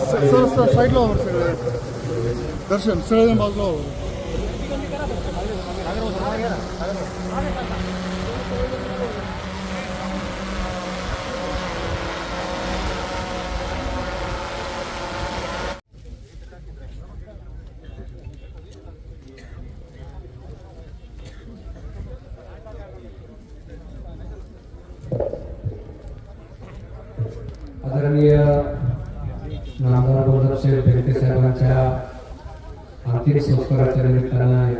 Sir sir साईडला वर सगळे दर्शन सगळे बाजूला वर आदरणीय नामदार गोलदार भेटे साहेबांच्या अंतिम संस्काराच्या निमित्तानं या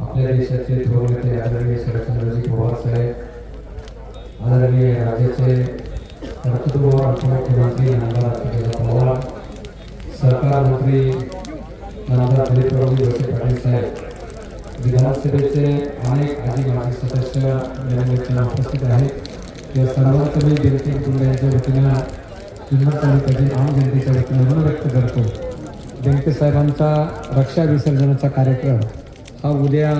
आपल्या देशाचे थोर नेते आदरणीय शरदचंद्रजी पवार साहेब आदरणीय राज्याचे कर्तृत्व उपमुख्यमंत्री नामदार अजितदादा पवार सहकार मंत्री नामदार दिलीपरावजी वळसे पाटील साहेब विधानसभेचे अनेक आजी माजी सदस्य या निमित्तानं उपस्थित आहेत. या सर्वांचं मी विनंती कुटुंबियांच्या वतीनं जुन्नर तालुक्यातील आम जनतेच्या वतीनं मन व्यक्त करतो. बेंके साहेबांचा रक्षा विसर्जनाचा कार्यक्रम हा उद्या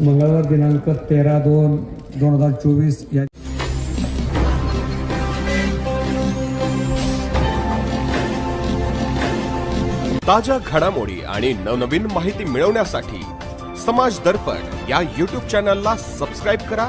मंगळवार दिनांक तेरा दोन दोन हजार चोवीस या ताज्या घडामोडी आणि नवनवीन माहिती मिळवण्यासाठी समाज दर्पण या यूट्यूब चॅनलला सबस्क्राईब करा